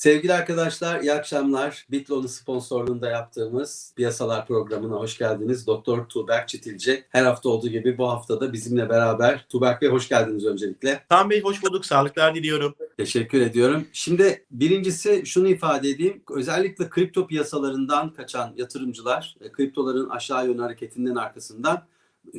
Sevgili arkadaşlar, iyi akşamlar. Bitlon'un sponsorluğunda yaptığımız Piyasalar programına hoş geldiniz. Doktor Tuğberk Çitilci. Her hafta olduğu gibi bu hafta da bizimle beraber. Tuğberk Bey hoş geldiniz öncelikle. Kaan Bey hoş bulduk. Sağlıklar diliyorum. Teşekkür ediyorum. Şimdi birincisi şunu ifade edeyim. Özellikle kripto piyasalarından kaçan yatırımcılar, e, kriptoların aşağı yönlü hareketinden arkasından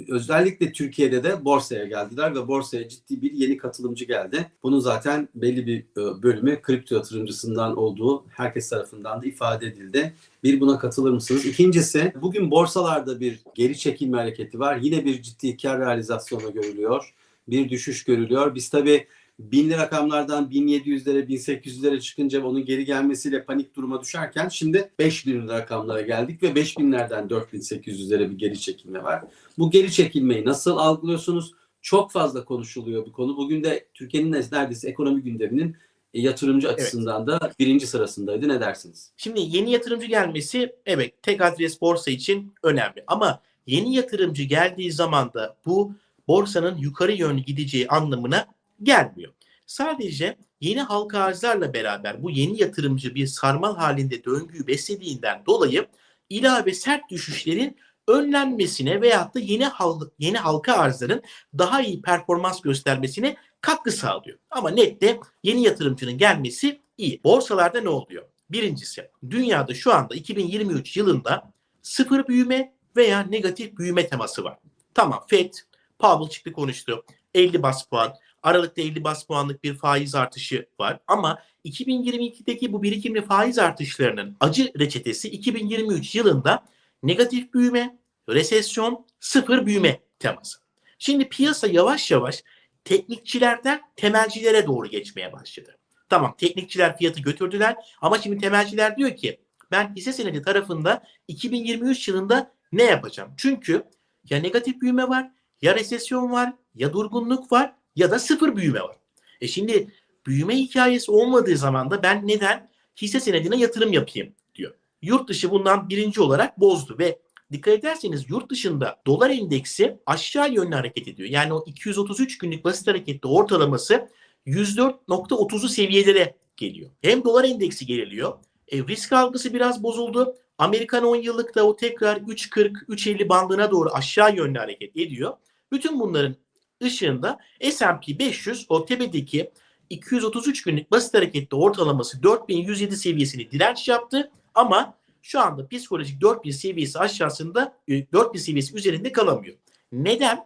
özellikle Türkiye'de de borsaya geldiler ve borsaya ciddi bir yeni katılımcı geldi. Bunun zaten belli bir e, bölümü kripto yatırımcısından olduğu herkes tarafından da ifade edildi. Bir buna katılır mısınız? İkincisi bugün borsalarda bir geri çekilme hareketi var. Yine bir ciddi kar realizasyonu görülüyor. Bir düşüş görülüyor. Biz tabii binli rakamlardan 1700'lere 1800'lere çıkınca onun geri gelmesiyle panik duruma düşerken şimdi 5000 rakamlara geldik ve 5000'lerden 4800'lere bir geri çekilme var. Bu geri çekilmeyi nasıl algılıyorsunuz? Çok fazla konuşuluyor bu konu. Bugün de Türkiye'nin neredeyse ekonomi gündeminin e, yatırımcı açısından da birinci sırasındaydı. Ne dersiniz? Şimdi yeni yatırımcı gelmesi evet tek adres borsa için önemli. Ama yeni yatırımcı geldiği zaman da bu borsanın yukarı yönlü gideceği anlamına gelmiyor. Sadece yeni halka arzlarla beraber bu yeni yatırımcı bir sarmal halinde döngüyü beslediğinden dolayı ilave sert düşüşlerin önlenmesine veyahut da yeni hal yeni halka arzların daha iyi performans göstermesine katkı sağlıyor. Ama nette yeni yatırımcının gelmesi iyi. Borsalarda ne oluyor? Birincisi dünyada şu anda 2023 yılında sıfır büyüme veya negatif büyüme teması var. Tamam FED, Powell çıktı konuştu. 50 bas puan. Aralıkta 50 bas puanlık bir faiz artışı var. Ama 2022'deki bu birikimli faiz artışlarının acı reçetesi 2023 yılında negatif büyüme, resesyon, sıfır büyüme teması. Şimdi piyasa yavaş yavaş teknikçilerden temelcilere doğru geçmeye başladı. Tamam teknikçiler fiyatı götürdüler ama şimdi temelciler diyor ki ben hisse senedi tarafında 2023 yılında ne yapacağım? Çünkü ya negatif büyüme var, ya resesyon var, ya durgunluk var ya da sıfır büyüme var. E şimdi büyüme hikayesi olmadığı zaman da ben neden hisse senedine yatırım yapayım diyor. Yurt dışı bundan birinci olarak bozdu ve dikkat ederseniz yurt dışında dolar endeksi aşağı yönlü hareket ediyor. Yani o 233 günlük basit hareketli ortalaması 104.30'u seviyelere geliyor. Hem dolar endeksi geriliyor. E, risk algısı biraz bozuldu. Amerikan 10 yıllıkta o tekrar 3.40-3.50 bandına doğru aşağı yönlü hareket ediyor. Bütün bunların ışığında S&P 500 o tepedeki 233 günlük basit hareketli ortalaması 4107 seviyesini direnç yaptı ama şu anda psikolojik 4000 seviyesi aşağısında 4000 seviyesi üzerinde kalamıyor. Neden?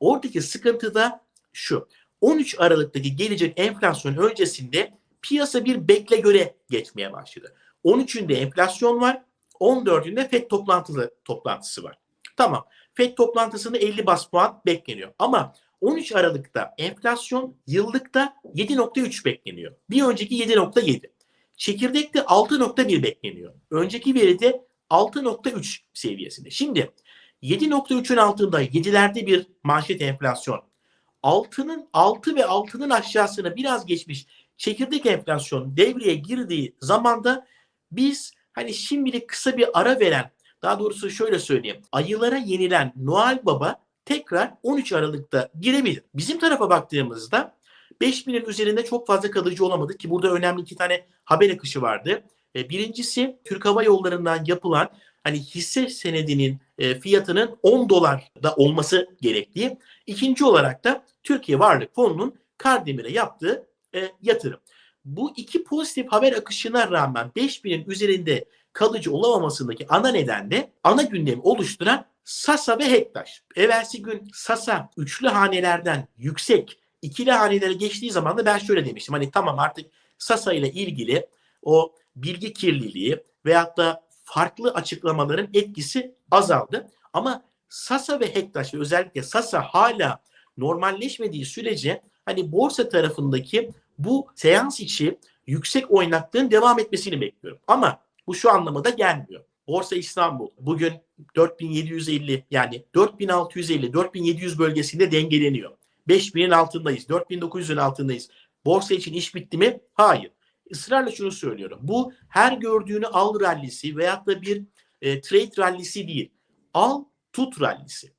Oradaki sıkıntı da şu. 13 Aralık'taki gelecek enflasyon öncesinde piyasa bir bekle göre geçmeye başladı. 13'ünde enflasyon var, 14'ünde FED toplantısı, toplantısı var. Tamam. FED toplantısında 50 bas puan bekleniyor. Ama 13 Aralık'ta enflasyon yıllıkta 7.3 bekleniyor. Bir önceki 7.7. Çekirdekte 6.1 bekleniyor. Önceki veride 6.3 seviyesinde. Şimdi 7.3'ün altında 7'lerde bir manşet enflasyon. 6'nın 6 ve 6'nın aşağısına biraz geçmiş çekirdek enflasyon devreye girdiği zamanda biz hani şimdilik kısa bir ara veren daha doğrusu şöyle söyleyeyim. Ayılara yenilen Noel Baba tekrar 13 Aralık'ta girebilir. Bizim tarafa baktığımızda 5000'in üzerinde çok fazla kalıcı olamadı ki burada önemli iki tane haber akışı vardı. E, birincisi Türk Hava Yolları'ndan yapılan hani hisse senedinin e, fiyatının 10 dolarda olması gerektiği. İkinci olarak da Türkiye Varlık Fonu'nun Kardemir'e yaptığı e, yatırım. Bu iki pozitif haber akışına rağmen 5000'in üzerinde kalıcı olamamasındaki ana neden de ana gündemi oluşturan Sasa ve Hektaş. Evvelsi gün Sasa üçlü hanelerden yüksek ikili hanelere geçtiği zaman da ben şöyle demiştim. Hani tamam artık Sasa ile ilgili o bilgi kirliliği veyahut da farklı açıklamaların etkisi azaldı. Ama Sasa ve Hektaş ve özellikle Sasa hala normalleşmediği sürece hani borsa tarafındaki bu seans içi yüksek oynaklığın devam etmesini bekliyorum. Ama bu şu anlamada gelmiyor. Borsa İstanbul bugün 4750 yani 4650 4700 bölgesinde dengeleniyor. 5000'in altındayız. 4900'ün altındayız. Borsa için iş bitti mi? Hayır. Israrla şunu söylüyorum. Bu her gördüğünü al rallisi veyahut da bir e, trade rallisi değil. Al tut rallisi.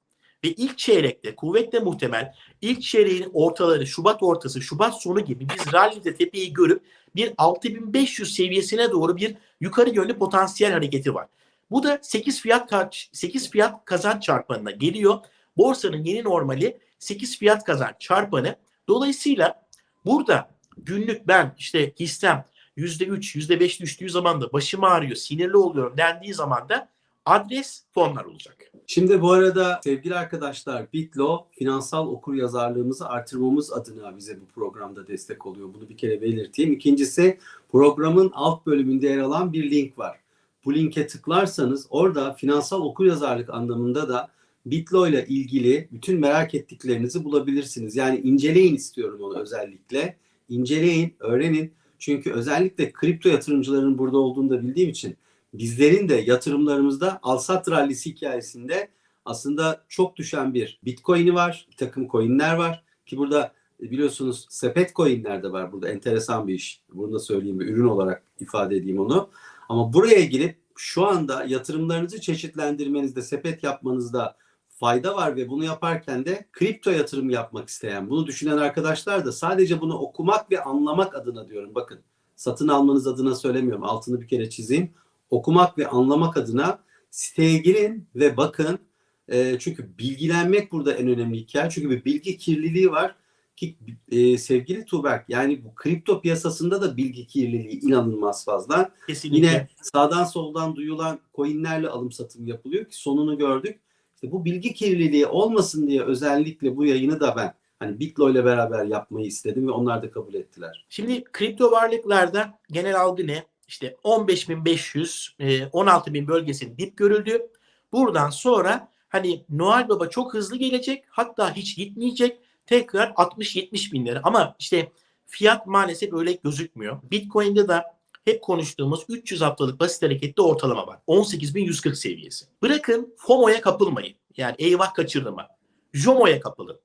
Ve ilk çeyrekte kuvvetle muhtemel ilk çeyreğin ortaları Şubat ortası Şubat sonu gibi biz rallide tepeyi görüp bir 6500 seviyesine doğru bir yukarı yönlü potansiyel hareketi var. Bu da 8 fiyat kaç 8 fiyat kazanç çarpanına geliyor. Borsanın yeni normali 8 fiyat kazanç çarpanı. Dolayısıyla burada günlük ben işte hissem %3, %5 düştüğü zaman da başım ağrıyor, sinirli oluyorum dendiği zaman da adres fonlar olacak. Şimdi bu arada sevgili arkadaşlar Bitlo finansal okur yazarlığımızı artırmamız adına bize bu programda destek oluyor. Bunu bir kere belirteyim. İkincisi programın alt bölümünde yer alan bir link var. Bu linke tıklarsanız orada finansal okur yazarlık anlamında da Bitlo ile ilgili bütün merak ettiklerinizi bulabilirsiniz. Yani inceleyin istiyorum onu özellikle. İnceleyin, öğrenin. Çünkü özellikle kripto yatırımcıların burada olduğunu da bildiğim için bizlerin de yatırımlarımızda alsat rallisi hikayesinde aslında çok düşen bir bitcoin'i var, bir takım coin'ler var ki burada biliyorsunuz sepet coin'ler de var burada enteresan bir iş. Bunu da söyleyeyim bir ürün olarak ifade edeyim onu. Ama buraya girip şu anda yatırımlarınızı çeşitlendirmenizde, sepet yapmanızda fayda var ve bunu yaparken de kripto yatırım yapmak isteyen, bunu düşünen arkadaşlar da sadece bunu okumak ve anlamak adına diyorum. Bakın satın almanız adına söylemiyorum. Altını bir kere çizeyim okumak ve anlamak adına siteye girin ve bakın. E, çünkü bilgilenmek burada en önemli hikaye. Çünkü bir bilgi kirliliği var ki e, sevgili Tuğberk yani bu kripto piyasasında da bilgi kirliliği inanılmaz fazla. Kesinlikle. Yine sağdan soldan duyulan coinlerle alım satım yapılıyor ki sonunu gördük. İşte bu bilgi kirliliği olmasın diye özellikle bu yayını da ben hani Bitlo ile beraber yapmayı istedim ve onlar da kabul ettiler. Şimdi kripto varlıklarda genel algı ne? İşte 15.500, e, 16.000 bölgesinin dip görüldü. Buradan sonra hani Noel Baba çok hızlı gelecek hatta hiç gitmeyecek tekrar 60-70 bin lira ama işte fiyat maalesef öyle gözükmüyor. Bitcoin'de de hep konuştuğumuz 300 haftalık basit hareketli ortalama var. 18.140 seviyesi. Bırakın FOMO'ya kapılmayın. Yani eyvah kaçırdıma. JOMO'ya kapılın.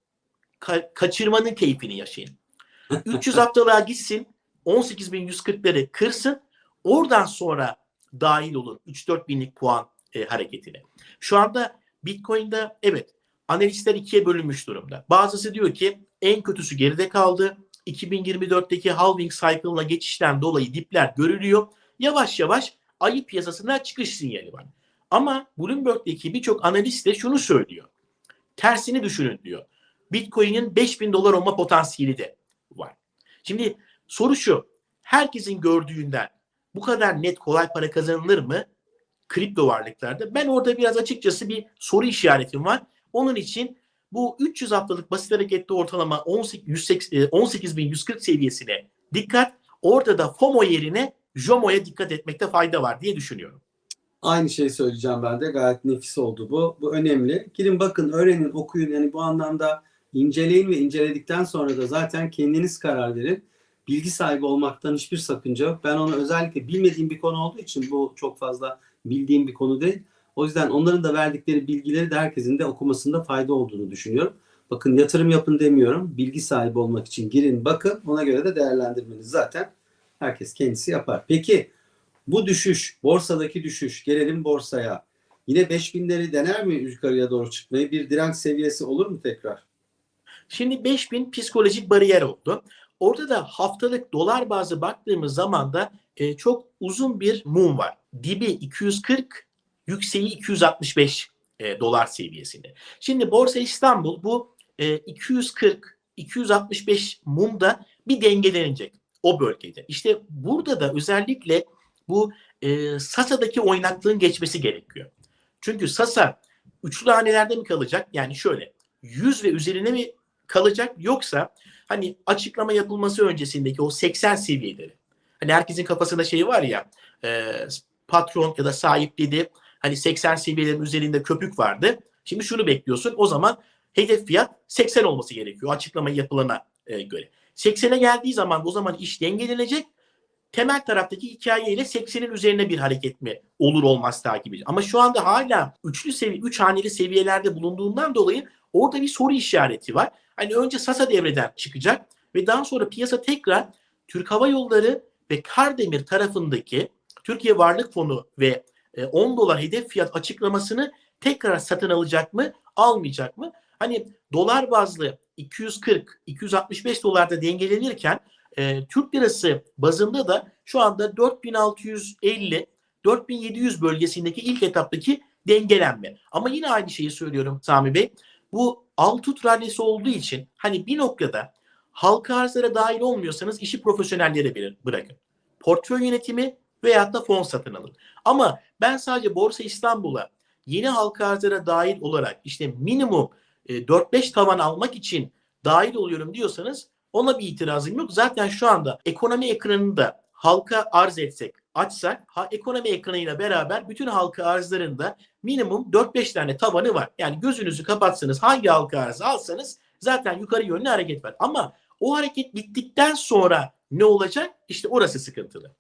Ka- kaçırmanın keyfini yaşayın. 300 haftalığa gitsin 18.140'ları kırsın. Oradan sonra dahil olun 3-4 binlik puan e, hareketine. Şu anda Bitcoin'de evet analistler ikiye bölünmüş durumda. Bazısı diyor ki en kötüsü geride kaldı. 2024'teki halving cycle'ına geçişten dolayı dipler görülüyor. Yavaş yavaş ayı piyasasına çıkış sinyali var. Ama Bloomberg'deki birçok analist de şunu söylüyor. Tersini düşünün diyor. Bitcoin'in 5000 dolar olma potansiyeli de var. Şimdi soru şu. Herkesin gördüğünden bu kadar net kolay para kazanılır mı? Kripto varlıklarda. Ben orada biraz açıkçası bir soru işaretim var. Onun için bu 300 haftalık basit hareketli ortalama 18.140 seviyesine dikkat. Orada da FOMO yerine JOMO'ya dikkat etmekte fayda var diye düşünüyorum. Aynı şeyi söyleyeceğim ben de. Gayet nefis oldu bu. Bu önemli. Girin bakın, öğrenin, okuyun. Yani bu anlamda inceleyin ve inceledikten sonra da zaten kendiniz karar verin. Bilgi sahibi olmaktan hiçbir sakınca yok. Ben onu özellikle bilmediğim bir konu olduğu için bu çok fazla bildiğim bir konu değil. O yüzden onların da verdikleri bilgileri de herkesin de okumasında fayda olduğunu düşünüyorum. Bakın yatırım yapın demiyorum. Bilgi sahibi olmak için girin bakın. Ona göre de değerlendirmeniz zaten herkes kendisi yapar. Peki bu düşüş, borsadaki düşüş, gelelim borsaya. Yine 5000'leri dener mi yukarıya doğru çıkmayı? Bir direnç seviyesi olur mu tekrar? Şimdi 5000 psikolojik bariyer oldu. Orada da haftalık dolar bazı baktığımız zaman da e, çok uzun bir mum var. Dibi 240, yükseği 265 e, dolar seviyesinde. Şimdi Borsa İstanbul bu e, 240, 265 mumda bir dengelenecek o bölgede. İşte burada da özellikle bu e, Sasa'daki oynaklığın geçmesi gerekiyor. Çünkü Sasa üçlü hanelerde mi kalacak? Yani şöyle 100 ve üzerine mi kalacak yoksa hani açıklama yapılması öncesindeki o 80 seviyeleri. Hani herkesin kafasında şey var ya e, patron ya da sahip dedi hani 80 seviyelerin üzerinde köpük vardı. Şimdi şunu bekliyorsun o zaman hedef fiyat 80 olması gerekiyor açıklama yapılana e, göre. 80'e geldiği zaman o zaman iş dengelenecek. Temel taraftaki hikayeyle 80'in üzerine bir hareket mi olur olmaz takip edeceğiz. Ama şu anda hala üçlü seviye, üç haneli seviyelerde bulunduğundan dolayı orada bir soru işareti var. Hani önce Sasa devreden çıkacak ve daha sonra piyasa tekrar Türk Hava Yolları ve Kardemir tarafındaki Türkiye Varlık Fonu ve 10 dolar hedef fiyat açıklamasını tekrar satın alacak mı, almayacak mı? Hani dolar bazlı 240-265 dolarda dengelenirken e, Türk lirası bazında da şu anda 4650 4700 bölgesindeki ilk etaptaki dengelenme. Ama yine aynı şeyi söylüyorum Sami Bey. Bu altut rallisi olduğu için hani bir noktada halka arzlara dahil olmuyorsanız işi profesyonellere bırakın. Portföy yönetimi veyahut da fon satın alın. Ama ben sadece Borsa İstanbul'a yeni halka arzlara dahil olarak işte minimum e, 4-5 tavan almak için dahil oluyorum diyorsanız ona bir itirazım yok. Zaten şu anda ekonomi ekranında halka arz etsek, açsak ha, ekonomi ekranıyla beraber bütün halka arzlarında minimum 4-5 tane tavanı var. Yani gözünüzü kapatsanız hangi halka arzı alsanız zaten yukarı yönlü hareket var. Ama o hareket bittikten sonra ne olacak? İşte orası sıkıntılı.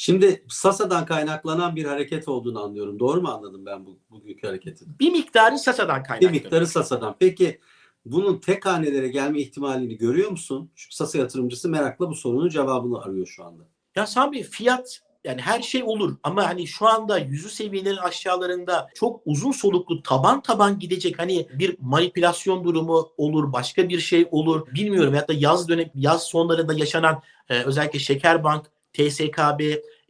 Şimdi Sasa'dan kaynaklanan bir hareket olduğunu anlıyorum. Doğru mu anladım ben bu bugünkü hareketin? Bir miktarı Sasa'dan Bir kaynaklanıyor. miktarı Sasa'dan. Peki bunun tek hanelere gelme ihtimalini görüyor musun? Çünkü Sasa yatırımcısı merakla bu sorunun cevabını arıyor şu anda. Ya Sami fiyat yani her şey olur ama hani şu anda yüzü seviyelerin aşağılarında çok uzun soluklu taban taban gidecek hani bir manipülasyon durumu olur başka bir şey olur bilmiyorum ya da yaz dönem yaz sonlarında yaşanan e, özellikle Şekerbank, TSKB,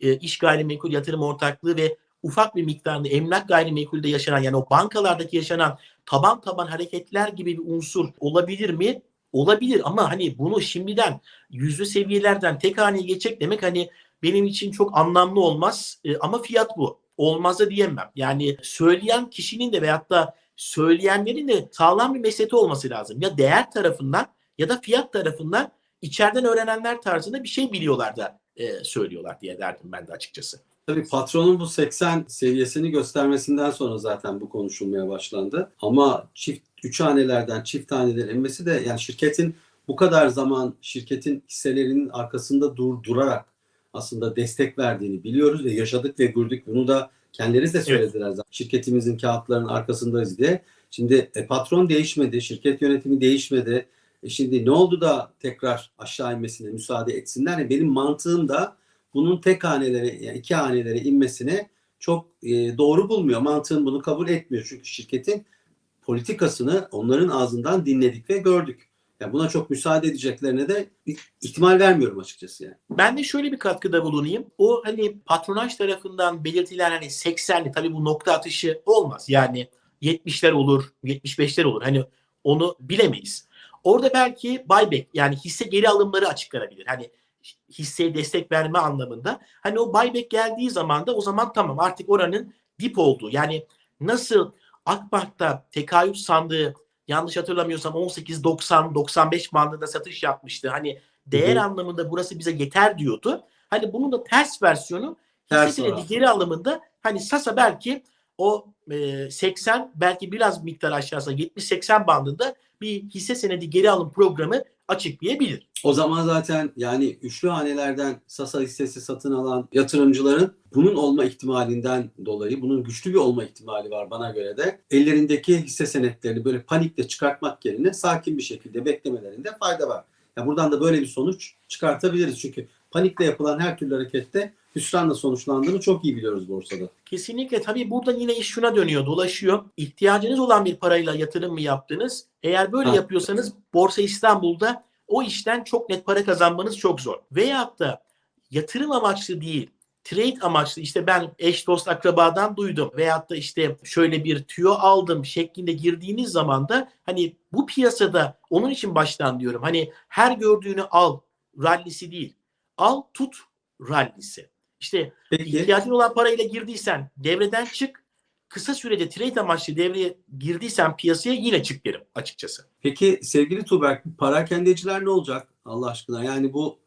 e, iş gayrimenkul yatırım ortaklığı ve ufak bir miktarda emlak gayrimenkulde yaşanan yani o bankalardaki yaşanan taban taban hareketler gibi bir unsur olabilir mi? Olabilir ama hani bunu şimdiden yüzlü seviyelerden tek haneye geçecek demek hani benim için çok anlamlı olmaz E, ama fiyat bu. Olmaz da diyemem. Yani söyleyen kişinin de veyahut da söyleyenlerin de sağlam bir meseti olması lazım. Ya değer tarafından ya da fiyat tarafından içeriden öğrenenler tarzında bir şey biliyorlar da e, söylüyorlar diye derdim ben de açıkçası. Tabii patronun bu 80 seviyesini göstermesinden sonra zaten bu konuşulmaya başlandı. Ama çift üç hanelerden çift hanelere inmesi de yani şirketin bu kadar zaman şirketin hisselerinin arkasında dur durarak aslında destek verdiğini biliyoruz ve yaşadık ve gördük. Bunu da kendileri de söylediler zaten. Şirketimizin kağıtlarının arkasındayız diye. Şimdi e, patron değişmedi, şirket yönetimi değişmedi. E şimdi ne oldu da tekrar aşağı inmesine müsaade etsinler? Yani benim mantığım da bunun tek hanelere, yani iki hanelere inmesine çok e, doğru bulmuyor. Mantığım bunu kabul etmiyor. Çünkü şirketin politikasını onların ağzından dinledik ve gördük. Yani buna çok müsaade edeceklerine de ihtimal vermiyorum açıkçası yani. Ben de şöyle bir katkıda bulunayım. O hani patronaj tarafından belirtilen hani 80'li tabii bu nokta atışı olmaz. Yani 70'ler olur, 75'ler olur. Hani onu bilemeyiz. Orada belki buyback yani hisse geri alımları açıklanabilir. Hani hisseye destek verme anlamında. Hani o buyback geldiği zaman da o zaman tamam artık oranın dip olduğu. Yani nasıl Akbank'ta tekayüt sandığı yanlış hatırlamıyorsam 18-90-95 bandında satış yapmıştı. Hani değer Hı anlamında burası bize yeter diyordu. Hani bunun da ters versiyonu hisse senedi geri alımında hani Sasa belki o e, 80 belki biraz miktar aşağısına 70-80 bandında bir hisse senedi geri alım programı açıklayabilir. O zaman zaten yani üçlü hanelerden Sasa hissesi satın alan yatırımcıların bunun olma ihtimalinden dolayı bunun güçlü bir olma ihtimali var bana göre de ellerindeki hisse senetlerini böyle panikle çıkartmak yerine sakin bir şekilde beklemelerinde fayda var. Ya buradan da böyle bir sonuç çıkartabiliriz çünkü panikle yapılan her türlü harekette hüsranla sonuçlandığını çok iyi biliyoruz borsada. Kesinlikle tabii burada yine iş şuna dönüyor, dolaşıyor. İhtiyacınız olan bir parayla yatırım mı yaptınız? Eğer böyle Ha. yapıyorsanız Borsa İstanbul'da o işten çok net para kazanmanız çok zor. Veyahut da yatırım amaçlı değil, trade amaçlı işte ben eş dost akrabadan duydum veyahut da işte şöyle bir tüyo aldım şeklinde girdiğiniz zaman da hani bu piyasada onun için baştan diyorum hani her gördüğünü al rallisi değil. Al tut rallisi. İşte Peki İhtiyacın olan parayla girdiysen devreden çık. Kısa sürede trade amaçlı devreye girdiysen piyasaya yine çık derim açıkçası. Peki sevgili Tuğberk parakendeciler ne olacak Allah aşkına? Yani bu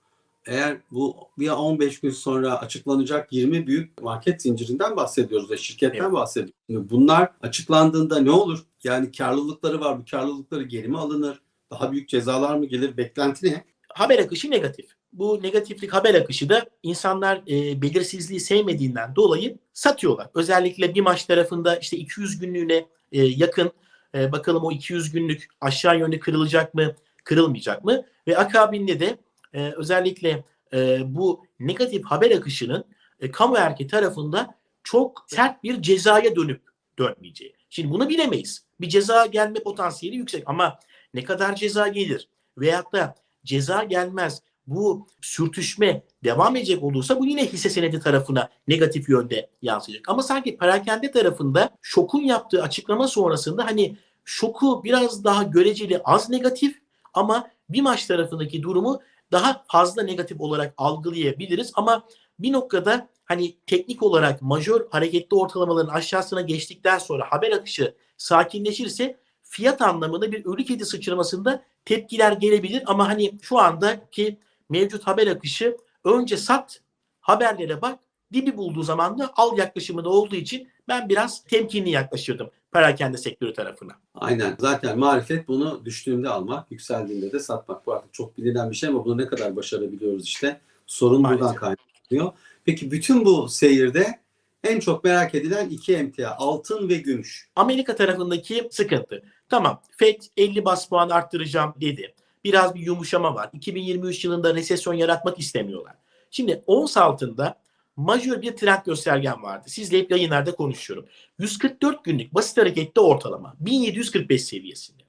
eğer bu bir 15 gün sonra açıklanacak 20 büyük market zincirinden bahsediyoruz ve şirketten Evet. bahsediyoruz. Şimdi bunlar açıklandığında ne olur? Yani karlılıkları var. Bu karlılıkları geri mi alınır? Daha büyük cezalar mı gelir? Beklenti ne? Haber akışı negatif. Bu negatiflik haber akışı da insanlar e, belirsizliği sevmediğinden dolayı satıyorlar. Özellikle bir maç tarafında işte 200 günlüğüne e, yakın e, bakalım o 200 günlük aşağı yönlü kırılacak mı, kırılmayacak mı? Ve akabinde de e, özellikle e, bu negatif haber akışının e, kamu erki tarafında çok sert bir cezaya dönüp dönmeyeceği. Şimdi bunu bilemeyiz. Bir ceza gelme potansiyeli yüksek ama ne kadar ceza gelir veyahut da ceza gelmez bu sürtüşme devam edecek olursa bu yine hisse senedi tarafına negatif yönde yansıyacak. Ama sanki perakende tarafında şokun yaptığı açıklama sonrasında hani şoku biraz daha göreceli az negatif ama bir maç tarafındaki durumu daha fazla negatif olarak algılayabiliriz ama bir noktada hani teknik olarak majör hareketli ortalamaların aşağısına geçtikten sonra haber akışı sakinleşirse fiyat anlamında bir ölü kedi sıçramasında tepkiler gelebilir ama hani şu andaki mevcut haber akışı önce sat haberlere bak dibi bulduğu zaman da al yaklaşımı da olduğu için ben biraz temkinli yaklaşırdım perakende sektörü tarafına. Aynen. Zaten marifet bunu düştüğünde almak, yükseldiğinde de satmak. Bu artık çok bilinen bir şey ama bunu ne kadar başarabiliyoruz işte. Sorun Maalesef. buradan kaynaklanıyor. Peki bütün bu seyirde en çok merak edilen iki emtia altın ve gümüş. Amerika tarafındaki sıkıntı. Tamam FED 50 bas puan arttıracağım dedi. Biraz bir yumuşama var. 2023 yılında resesyon yaratmak istemiyorlar. Şimdi ons altında majör bir trend göstergen vardı. Sizle hep yayınlarda konuşuyorum. 144 günlük basit harekette ortalama 1745 seviyesinde.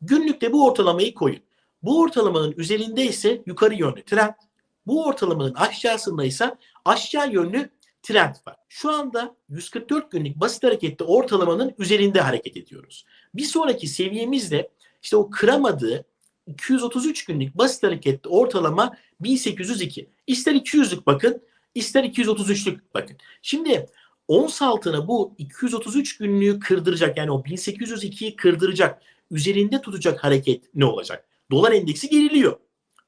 Günlükte bu ortalamayı koyun. Bu ortalamanın üzerinde ise yukarı yönlü trend. Bu ortalamanın aşağısında ise aşağı yönlü trend var. Şu anda 144 günlük basit harekette ortalamanın üzerinde hareket ediyoruz. Bir sonraki seviyemiz de işte o kıramadığı 233 günlük basit harekette ortalama 1802. İster 200'lük bakın, ister 233'lük bakın. Şimdi ons altına bu 233 günlüğü kırdıracak yani o 1802'yi kırdıracak, üzerinde tutacak hareket ne olacak? Dolar endeksi geriliyor.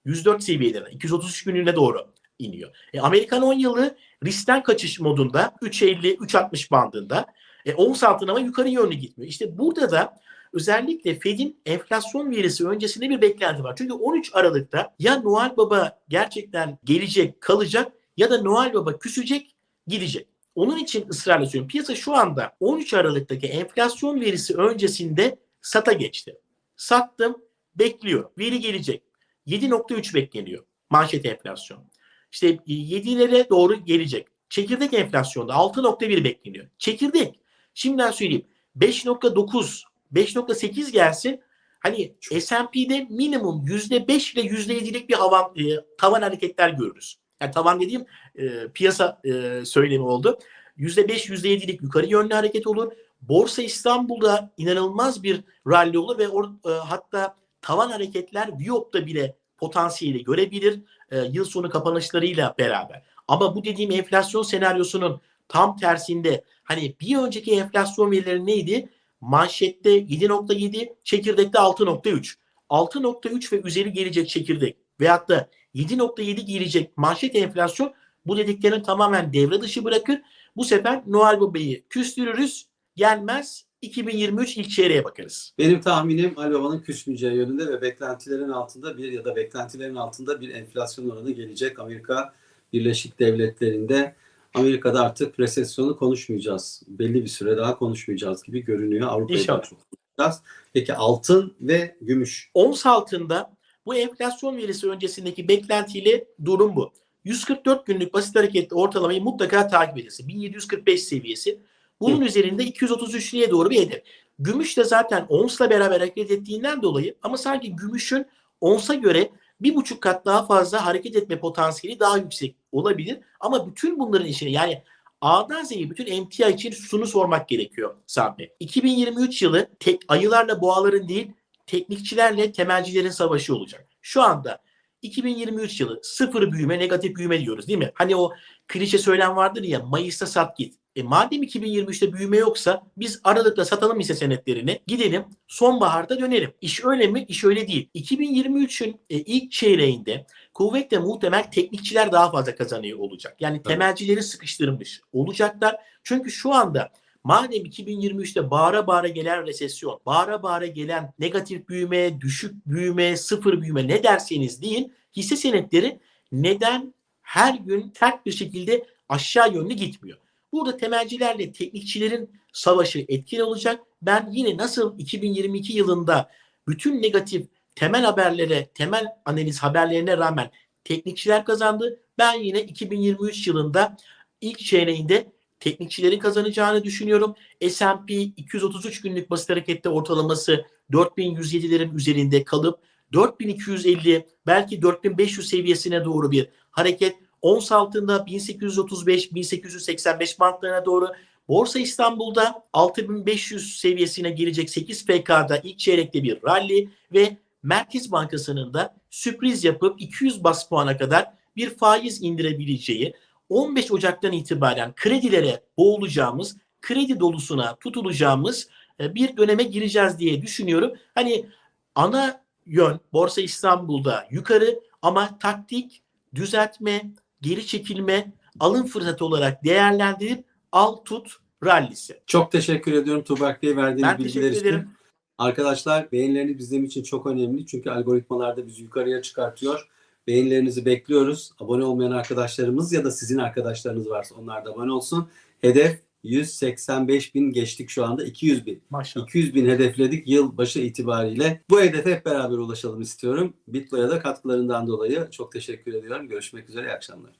104 seviyelerine, 233 günlüğüne doğru iniyor. E, Amerikan 10 yılı riskten kaçış modunda 3.50-3.60 bandında. E, ons altına ama yukarı yönlü gitmiyor. İşte burada da özellikle Fed'in enflasyon verisi öncesinde bir beklenti var. Çünkü 13 Aralık'ta ya Noel Baba gerçekten gelecek, kalacak ya da Noel Baba küsecek, gidecek. Onun için ısrarla söylüyorum. Piyasa şu anda 13 Aralık'taki enflasyon verisi öncesinde sata geçti. Sattım, bekliyorum. Veri gelecek. 7.3 bekleniyor manşet enflasyon. İşte 7'lere doğru gelecek. Çekirdek enflasyonda 6.1 bekleniyor. Çekirdek. Şimdiden söyleyeyim. 5.9, 5.8 gelsin. Hani S&P'de minimum %5 ile %7'lik bir havan, e, tavan hareketler görürüz. Yani tavan dediğim e, piyasa e, söylemi oldu. %5, %7'lik yukarı yönlü hareket olur. Borsa İstanbul'da inanılmaz bir rally olur ve or, e, hatta tavan hareketler Viyop'ta bile potansiyeli görebilir e, yıl sonu kapanışlarıyla beraber. Ama bu dediğim enflasyon senaryosunun tam tersinde hani bir önceki enflasyon verileri neydi? Manşette 7.7, çekirdekte 6.3. 6.3 ve üzeri gelecek çekirdek veyahut da 7.7 gelecek manşet enflasyon bu dediklerini tamamen devre dışı bırakır. Bu sefer Noel Baba'yı küstürürüz. Gelmez 2023 ilk çeyreğe bakarız. Benim tahminim Alibaba'nın küsmeyeceği yönünde ve beklentilerin altında bir ya da beklentilerin altında bir enflasyon oranı gelecek. Amerika Birleşik Devletleri'nde Amerika'da artık resesyonu konuşmayacağız. Belli bir süre daha konuşmayacağız gibi görünüyor. Avrupa'da İnşallah. çok konuşacağız. Peki altın ve gümüş. Ons altında bu enflasyon verisi öncesindeki beklentiyle durum bu. 144 günlük basit hareketli ortalamayı mutlaka takip edilsin. 1745 seviyesi. Bunun üzerinde 233'lüye doğru bir hedef. Gümüş de zaten onsla beraber hareket ettiğinden dolayı ama sanki gümüşün onsa göre bir buçuk kat daha fazla hareket etme potansiyeli daha yüksek olabilir. Ama bütün bunların içine yani A'dan Z'ye bütün emtia için şunu sormak gerekiyor Sabri. 2023 yılı tek ayılarla boğaların değil teknikçilerle temelcilerin savaşı olacak. Şu anda 2023 yılı sıfır büyüme, negatif büyüme diyoruz değil mi? Hani o klişe söylem vardır ya Mayıs'ta sat git. E madem 2023'te büyüme yoksa biz Aralık'ta satalım hisse senetlerini gidelim sonbaharda dönelim. İş öyle mi? İş öyle değil. 2023'ün e, ilk çeyreğinde kuvvetle muhtemel teknikçiler daha fazla kazanıyor olacak. Yani temelcileri sıkıştırmış olacaklar. Çünkü şu anda Madem 2023'te bağıra bağıra gelen resesyon, bağıra bağıra gelen negatif büyüme, düşük büyüme, sıfır büyüme ne derseniz deyin hisse senetleri neden her gün sert bir şekilde aşağı yönlü gitmiyor? Burada temelcilerle teknikçilerin savaşı etkili olacak. Ben yine nasıl 2022 yılında bütün negatif temel haberlere, temel analiz haberlerine rağmen teknikçiler kazandı. Ben yine 2023 yılında ilk çeyreğinde teknikçilerin kazanacağını düşünüyorum. S&P 233 günlük basit harekette ortalaması 4107'lerin üzerinde kalıp 4250 belki 4500 seviyesine doğru bir hareket. Ons altında 1835-1885 bantlarına doğru. Borsa İstanbul'da 6500 seviyesine gelecek 8 FK'da ilk çeyrekte bir rally ve Merkez Bankası'nın da sürpriz yapıp 200 bas puana kadar bir faiz indirebileceği 15 Ocak'tan itibaren kredilere boğulacağımız, kredi dolusuna tutulacağımız e, bir döneme gireceğiz diye düşünüyorum. Hani ana yön Borsa İstanbul'da yukarı ama taktik, düzeltme, geri çekilme, alım fırsatı olarak değerlendirip al tut rallisi. Çok teşekkür ediyorum Tuğberk Bey verdiğiniz Ben bilgiler için. ederim. Arkadaşlar beğenileriniz bizim için çok önemli. Çünkü algoritmalarda bizi yukarıya çıkartıyor. Beğenilerinizi bekliyoruz. Abone olmayan arkadaşlarımız ya da sizin arkadaşlarınız varsa onlar da abone olsun. Hedef 185 bin geçtik şu anda 200 bin. Maşallah. 200 bin hedefledik yıl başı itibariyle. Bu hedefe hep beraber ulaşalım istiyorum. Bitlo'ya da katkılarından dolayı çok teşekkür ediyorum. Görüşmek üzere, iyi akşamlar.